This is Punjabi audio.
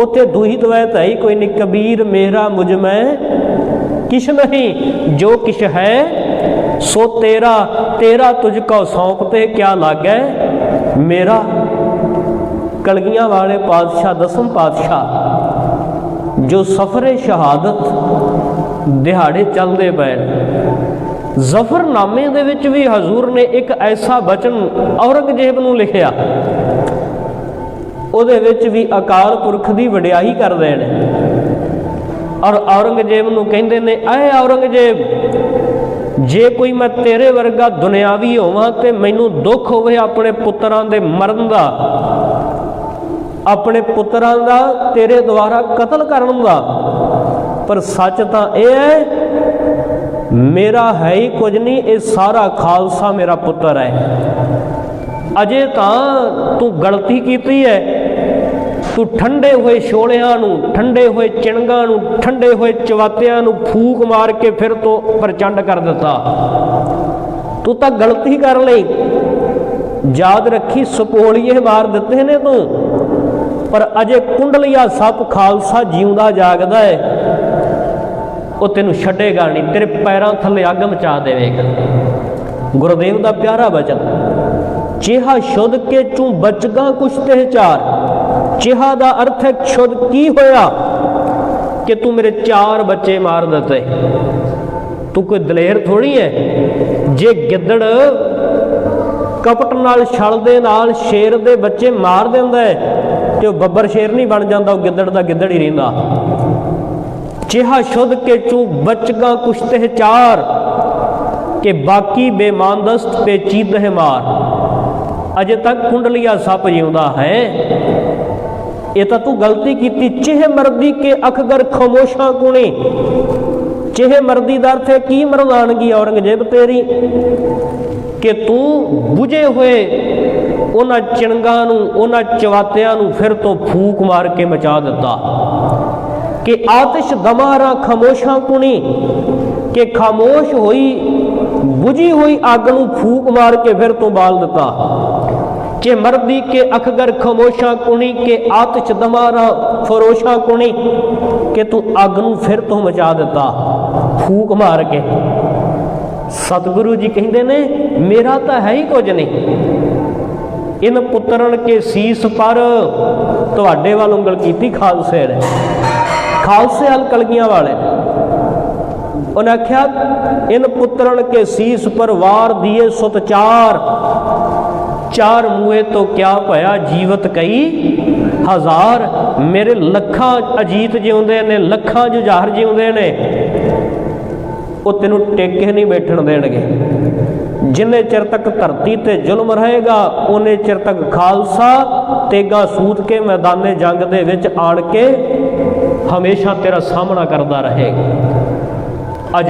ਉਥੇ ਦੂਹੀ ਦਵੈ ਧਈ, ਕੋਈ ਨੀ ਕਬੀਰ ਮੇਰਾ ਮੁਝ ਮੈਂ ਕਿਛ ਨਹੀਂ, ਜੋ ਕਿਛ ਹੈ ਸੋ ਤੇਰਾ ਤੇਰਾ ਤੁਝ ਕੋ ਸੌਂਪਤੇ ਕਿਆ ਲਾਗੈ? ਮੇਰਾ ਕਲਗੀਆਂ ਵਾਲੇ ਪਾਤਸ਼ਾਹ, ਦਸਮ ਪਾਤਸ਼ਾਹ, ਜੋ ਸਫਰੇ ਸ਼ਹਾਦਤ ਦਿਹਾੜੇ ਚੱਲਦੇ ਪਏ ਜ਼ਫਰਨਾਮੇ ਦੇ ਵਿੱਚ ਵੀ ਹਜ਼ੂਰ ਨੇ ਇੱਕ ਐਸਾ ਬਚਨ ਔਰੰਗਜ਼ੇਬ ਨੂੰ ਲਿਖਿਆ ਉਹਦੇ ਵਿੱਚ ਵੀ ਅਕਾਲ ਪੁਰਖ ਦੀ ਵਡਿਆਈ ਕਰਦੇ ਨੇ। ਔਰ ਔਰੰਗਜ਼ੇਬ ਨੂੰ ਕਹਿੰਦੇ ਨੇ ਐ ਔਰੰਗਜ਼ੇਬ, ਜੇ ਕੋਈ ਮੈਂ ਤੇਰੇ ਵਰਗਾ ਦੁਨਿਆਵੀ ਹੋਵਾਂ ਤੇ ਮੈਨੂੰ ਦੁੱਖ ਹੋਵੇ ਆਪਣੇ ਪੁੱਤਰਾਂ ਦੇ ਮਰਨ ਦਾ, ਆਪਣੇ ਪੁੱਤਰਾਂ ਦਾ ਤੇਰੇ ਦੁਆਰਾ ਕਤਲ ਕਰਨ ਦਾ, ਪਰ ਸੱਚ ਤਾਂ ਇਹ ਹੈ, ਮੇਰਾ ਹੈ ਹੀ ਕੁਝ ਨਹੀਂ, ਇਹ ਸਾਰਾ ਖਾਲਸਾ ਮੇਰਾ ਪੁੱਤਰ ਹੈ। ਅਜੇ ਤਾਂ ਤੂੰ ਗਲਤੀ ਕੀਤੀ ਹੈ ਤੂੰ ਠੰਡੇ ਹੋਏ ਛੋਲਿਆਂ ਨੂੰ, ਠੰਡੇ ਹੋਏ ਚਿਣਗਾਂ ਨੂੰ, ਠੰਡੇ ਹੋਏ ਚਵਾਤਿਆਂ ਨੂੰ ਫੂਕ ਮਾਰ ਕੇ ਫਿਰ ਤੋਂ ਪ੍ਰਚੰਡ ਕਰ ਦਿੱਤਾ। ਤੂੰ ਤਾਂ ਗਲਤੀ ਕਰ ਲਈ। ਯਾਦ ਰੱਖੀ ਸਪੋਲੀਏ ਮਾਰ ਦਿੱਤੇ ਨੇ ਤੂੰ। ਪਰ ਅਜੇ ਕੁੰਡਲੀਆ ਸੱਪ ਖਾਲਸਾ ਜਿਉਂਦਾ ਜਾਗਦਾ ਹੈ ਉਹ ਤੈਨੂੰ ਛੱਡੇਗਾ ਨਹੀਂ, ਤੇਰੇ ਪੈਰਾਂ ਥੱਲੇ ਅੱਗ ਮਚਾ ਦੇਵੇਗਾ। ਗੁਰਦੇਵ ਦਾ ਪਿਆਰਾ ਬਚਨ। ਚਿਹਾ ਸ਼ੁੱਧ ਕੇ ਚੂੰ ਬਚਗਾ ਕੁਛ ਤੇ ਚਾਰ ਚਿਹਾ ਦਾ ਅਰਥ ਹੈ ਸ਼ੁੱਧ ਕੀ ਹੋਇਆ? ਕਿ ਤੂੰ ਮੇਰੇ ਚਾਰ ਬੱਚੇ ਮਾਰ ਦਿੱਤੇ। ਤੂੰ ਕੋਈ ਦਲੇਰ ਥੋੜੀ ਹੈ ਜੇ ਗਿੱਦੜ ਕਪਟ ਨਾਲ ਛਲ ਦੇ ਨਾਲ ਸ਼ੇਰ ਦੇ ਬੱਚੇ ਮਾਰ ਦਿੰਦਾ ਹੈ ਤੇ ਉਹ ਬੱਬਰ ਸ਼ੇਰ ਨਹੀਂ ਬਣ ਜਾਂਦਾ, ਉਹ ਗਿੱਦੜ ਦਾ ਗਿੱਦੜ ਹੀ ਰਹਿੰਦਾ। ਚਿਹਾ ਸ਼ੁੱਧ ਕੇ ਚੂ ਬਚਗਾ ਕੁਛ ਤੇ ਚਾਰ ਕਿ ਬਾਕੀ ਬੇਮਾਨਦਸਤ ਪੇਚੀਦ ਹੈ ਮਾਰ। ਅਜੇ ਤੱਕ ਕੁੰਡਲੀਆ ਸੱਪ ਜਿਉਂਦਾ ਹੈ। ਇਹ ਤਾਂ ਤੂੰ ਗਲਤੀ ਕੀਤੀ। ਚਿਹ ਮਰਦੀ ਕੇ ਅਖਗਰ ਖਮੋਸ਼ਾਂ ਕੁਣੀ। ਚਿਹ ਮਰਦੀ ਦਾ ਅਰਥ ਹੈ ਕੀ? ਮਰਦਾਨਗੀ ਔਰੰਗਜ਼ੇਬ ਤੇਰੀ। ਕਿ ਤੂੰ 부ਝੇ ਹੋਏ ਉਹਨਾਂ ਚਿਣਗਾਂ ਨੂੰ, ਉਹਨਾਂ ਚਵਾਤਿਆਂ ਨੂੰ ਫਿਰ ਤੋਂ ਫੂਕ ਮਾਰ ਕੇ ਮਚਾ ਦਿੱਤਾ। ਕਿ ਆਤਿਸ਼ ਦਮਾਰਾ ਖਮੋਸ਼ਾਂ ਕੁਣੀ। ਕਿ ਖਾਮੋਸ਼ ਹੋਈ 부ਝੀ ਹੋਈ ਅੱਗ ਨੂੰ ਫੂਕ ਮਾਰ ਕੇ ਫਿਰ ਤੋਂ ਬਾਲ ਦਿੱਤਾ। ਕਿ ਮਰਦੀ ਕੇ ਅਖਗਰ ਖਮੋਸ਼ਾਂ ਕੁਣੀ, ਕਿ ਆਤਿਸ਼ ਦਮਾਰਾ ਫਰੋਸ਼ਾਂ ਕੁਣੀ, ਕਿ ਤੂੰ ਅੱਗ ਨੂੰ ਫਿਰ ਤੋਂ ਮਚਾ ਦਿੱਤਾ, ਫੂਕ ਮਾਰ ਕੇ। ਸਤਿਗੁਰੂ ਜੀ ਕਹਿੰਦੇ ਨੇ, ਮੇਰਾ ਤਾਂ ਹੈ ਹੀ ਕੁਝ ਨਹੀਂ। ਇਨ ਪੁੱਤਰਨ ਕੇ ਸੀਸ ਪਰ ਤੁਹਾਡੇ ਵੱਲ ਉਂਗਲ ਕੀਤੀ ਖਾਲਸੇ ਨੇ। ਖਾਲਸੇ ਹਲ ਕਲਗੀਆਂ ਵਾਲੇ ਨੇ। ਉਹਨੇ ਆਖਿਆ, ਇਨ ਪੁੱਤਰਨ ਕੇ ਸੀਸ ਪਰ ਵਾਰ ਦੀਏ ਸੁਤਚਾਰ। ਚਾਰ ਚਾਰ ਤੋਂ ਕਿਆ ਭਇਆ ਜੀਵਤ ਕਈ ਹਜ਼ਾਰ ਮੇਰੇ ਲੱਖਾਂ ਅਜੀਤ ਜਿਉਂਦੇ ਨੇ, ਲੱਖਾਂ ਜੁਝਾਰ ਜਿਉਂਦੇ ਨੇ। ਉਹ ਤੈਨੂੰ ਟੇਕੇ ਨਹੀਂ ਬੈਠਣ ਦੇਣਗੇ। ਜਿੰਨੇ ਚਿਰ ਤੱਕ ਧਰਤੀ ਤੇ ਜ਼ੁਲਮ ਰਹੇਗਾ, ਉਹਨੇ ਚਿਰ ਤੱਕ ਖਾਲਸਾ ਤੇਗਾ ਸੂਤ ਕੇ ਮੈਦਾਨੇ ਜੰਗ ਦੇ ਵਿੱਚ ਆਣ ਕੇ ਹਮੇਸ਼ਾ ਤੇਰਾ ਸਾਹਮਣਾ ਕਰਦਾ ਰਹੇਗਾ।